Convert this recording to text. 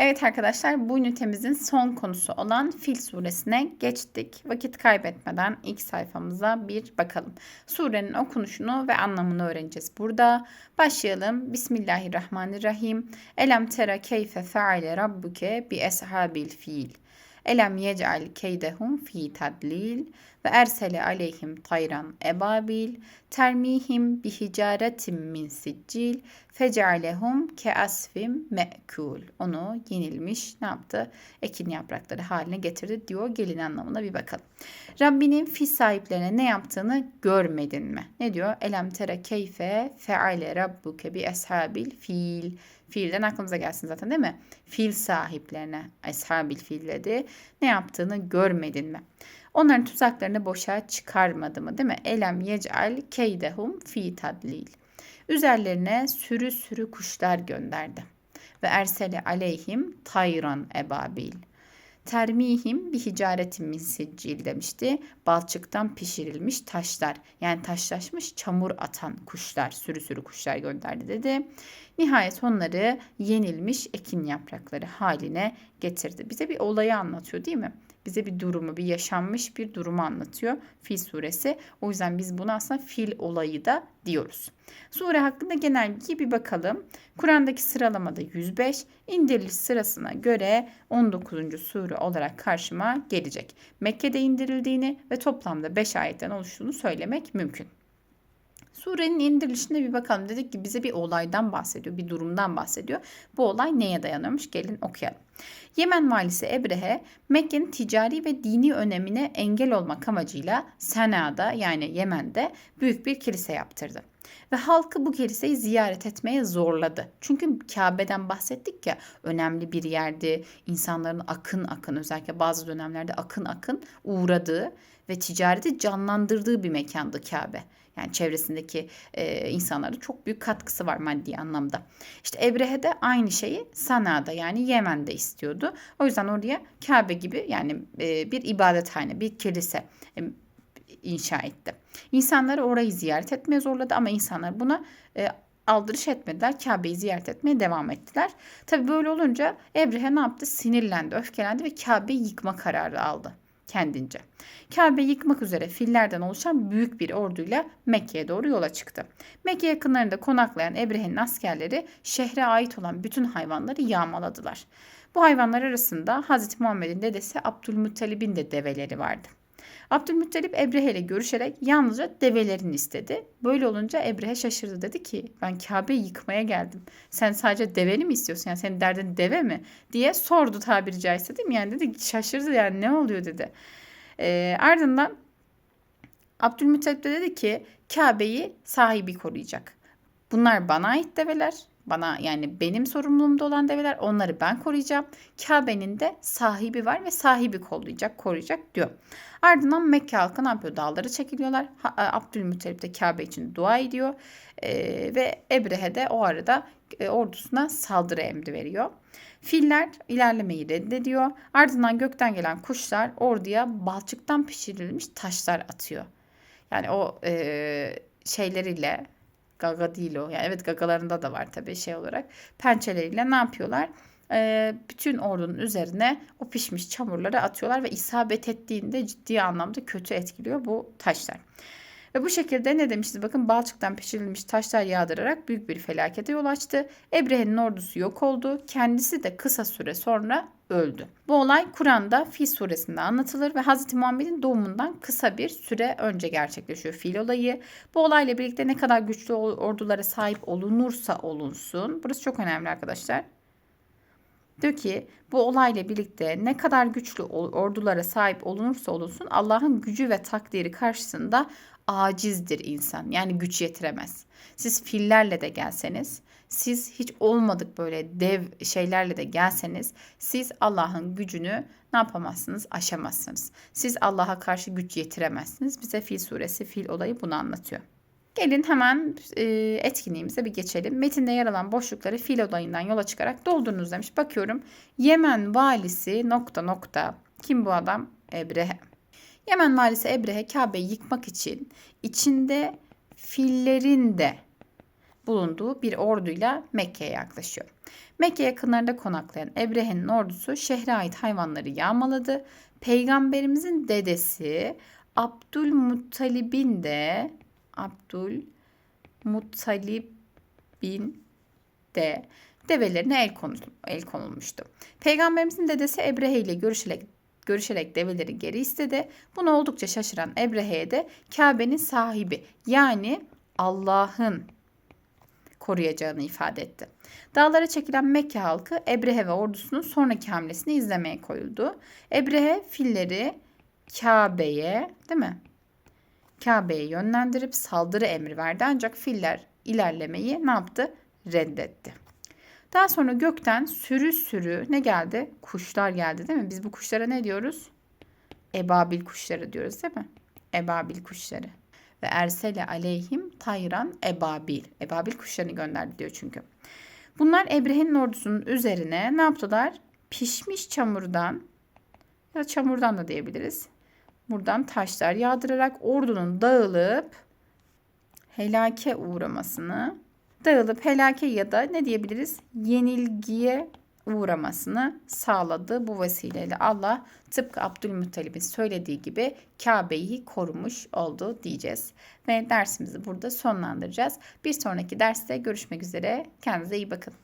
Evet arkadaşlar bu ünitemizin son konusu olan Fil suresine geçtik. Vakit kaybetmeden ilk sayfamıza bir bakalım. Surenin okunuşunu ve anlamını öğreneceğiz burada. Başlayalım. Bismillahirrahmanirrahim. Elem tera keyfe feale rabbuke bi eshabil fil. Elem yec'al keydehum fi tadlil ve ersele aleyhim tayran ebabil termihim bi hicaretin min siccil fecealehum ke asfim me'kul. Onu yenilmiş ne yaptı? Ekin yaprakları haline getirdi diyor. Gelin anlamına bir bakalım. Rabbinin fil sahiplerine ne yaptığını görmedin mi? Ne diyor? Elem tere keyfe feale rabbuke bi eshabil fil. Fiilden aklımıza gelsin zaten değil mi? Fil sahiplerine eshabil fil dedi. Ne yaptığını görmedin mi? Onların tuzaklarını boşa çıkarmadı mı değil mi? Elem yec'al keydehum fi tadlil. Üzerlerine sürü sürü kuşlar gönderdi. Ve ersele aleyhim tayran ebabil. Termihim bir hicaretin min demişti. Balçıktan pişirilmiş taşlar yani taşlaşmış çamur atan kuşlar sürü sürü kuşlar gönderdi dedi. Nihayet onları yenilmiş ekin yaprakları haline getirdi. Bize bir olayı anlatıyor değil mi? Bize bir durumu, bir yaşanmış bir durumu anlatıyor Fil suresi. O yüzden biz buna aslında fil olayı da diyoruz. Sure hakkında genel bilgi bir bakalım. Kur'an'daki sıralamada 105, indiriliş sırasına göre 19. sure olarak karşıma gelecek. Mekke'de indirildiğini ve toplamda 5 ayetten oluştuğunu söylemek mümkün. Surenin indirilişine bir bakalım. Dedik ki bize bir olaydan bahsediyor, bir durumdan bahsediyor. Bu olay neye dayanıyormuş? Gelin okuyalım. Yemen valisi Ebrehe, Mekke'nin ticari ve dini önemine engel olmak amacıyla Sena'da yani Yemen'de büyük bir kilise yaptırdı. Ve halkı bu kiliseyi ziyaret etmeye zorladı. Çünkü Kabe'den bahsettik ya önemli bir yerdi. İnsanların akın akın özellikle bazı dönemlerde akın akın uğradığı ve ticareti canlandırdığı bir mekandı Kabe. Yani çevresindeki e, insanlara çok büyük katkısı var maddi anlamda. İşte Ebrehe de aynı şeyi Sana'da yani Yemen'de istiyordu. O yüzden oraya Kabe gibi yani e, bir ibadethane, bir kilise e, inşa etti. İnsanları orayı ziyaret etmeye zorladı ama insanlar buna e, aldırış etmediler. Kabe'yi ziyaret etmeye devam ettiler. Tabi böyle olunca Ebrehe ne yaptı? Sinirlendi, öfkelendi ve Kabe'yi yıkma kararı aldı kendince. Kabe yıkmak üzere fillerden oluşan büyük bir orduyla Mekke'ye doğru yola çıktı. Mekke yakınlarında konaklayan Ebrehe'nin askerleri şehre ait olan bütün hayvanları yağmaladılar. Bu hayvanlar arasında Hz. Muhammed'in dedesi Abdülmuttalib'in de develeri vardı. Abdülmuttalip Ebrehe ile görüşerek yalnızca develerini istedi. Böyle olunca Ebrehe şaşırdı dedi ki ben Kabe'yi yıkmaya geldim. Sen sadece deveni mi istiyorsun? Yani senin derdin deve mi? diye sordu tabiri caizse değil mi? Yani dedi şaşırdı yani ne oluyor dedi. E, ardından Abdülmuttalip de dedi ki Kabe'yi sahibi koruyacak. Bunlar bana ait develer. Bana yani benim sorumluluğumda olan develer onları ben koruyacağım. Kabe'nin de sahibi var ve sahibi kollayacak, koruyacak diyor. Ardından Mekke halkı ne yapıyor? Dağları çekiliyorlar. E, Abdülmuttalip de Kabe için dua ediyor. E, ve Ebrehe de o arada e, ordusuna saldırı emri veriyor. Filler ilerlemeyi reddediyor. Ardından gökten gelen kuşlar orduya balçıktan pişirilmiş taşlar atıyor. Yani o e, şeyleriyle gaga değil o. Yani evet gagalarında da var tabii şey olarak. Pençeleriyle ne yapıyorlar? Ee, bütün ordunun üzerine o pişmiş çamurları atıyorlar ve isabet ettiğinde ciddi anlamda kötü etkiliyor bu taşlar. Ve bu şekilde ne demişiz? Bakın balçıktan pişirilmiş taşlar yağdırarak büyük bir felakete yol açtı. Ebrehe'nin ordusu yok oldu. Kendisi de kısa süre sonra öldü. Bu olay Kur'an'da Fil suresinde anlatılır ve Hz. Muhammed'in doğumundan kısa bir süre önce gerçekleşiyor fil olayı. Bu olayla birlikte ne kadar güçlü ordulara sahip olunursa olunsun. Burası çok önemli arkadaşlar. Diyor ki bu olayla birlikte ne kadar güçlü ordulara sahip olunursa olunsun Allah'ın gücü ve takdiri karşısında acizdir insan. Yani güç yetiremez. Siz fillerle de gelseniz, siz hiç olmadık böyle dev şeylerle de gelseniz, siz Allah'ın gücünü ne yapamazsınız? Aşamazsınız. Siz Allah'a karşı güç yetiremezsiniz. Bize Fil suresi, Fil olayı bunu anlatıyor. Gelin hemen e, etkinliğimize bir geçelim. Metinde yer alan boşlukları fil olayından yola çıkarak doldurunuz demiş. Bakıyorum. Yemen valisi nokta nokta. Kim bu adam? Ebrehe. Yemen valisi Ebrehe Kabe'yi yıkmak için içinde fillerin de bulunduğu bir orduyla Mekke'ye yaklaşıyor. Mekke yakınlarında konaklayan Ebrehe'nin ordusu şehre ait hayvanları yağmaladı. Peygamberimizin dedesi Abdülmuttalib'in de Abdülmuttalib'in de develerine el, konul, el konulmuştu. Peygamberimizin dedesi Ebrehe ile görüşerek görüşerek develeri geri istedi. Buna oldukça şaşıran Ebrehe'ye de Kabe'nin sahibi yani Allah'ın koruyacağını ifade etti. Dağlara çekilen Mekke halkı Ebrehe ve ordusunun sonraki hamlesini izlemeye koyuldu. Ebrehe filleri Kabe'ye değil mi? Kabe'ye yönlendirip saldırı emri verdi ancak filler ilerlemeyi ne yaptı? Reddetti. Daha sonra gökten sürü sürü ne geldi? Kuşlar geldi değil mi? Biz bu kuşlara ne diyoruz? Ebabil kuşları diyoruz değil mi? Ebabil kuşları. Ve ersele aleyhim tayran ebabil. Ebabil kuşlarını gönderdi diyor çünkü. Bunlar Ebrehe'nin ordusunun üzerine ne yaptılar? Pişmiş çamurdan ya da çamurdan da diyebiliriz. Buradan taşlar yağdırarak ordunun dağılıp helake uğramasını dağılıp helake ya da ne diyebiliriz? Yenilgiye uğramasını sağladı. Bu vesileyle Allah tıpkı Abdülmuttalib'in söylediği gibi Kabe'yi korumuş oldu diyeceğiz. Ve dersimizi burada sonlandıracağız. Bir sonraki derste görüşmek üzere. Kendinize iyi bakın.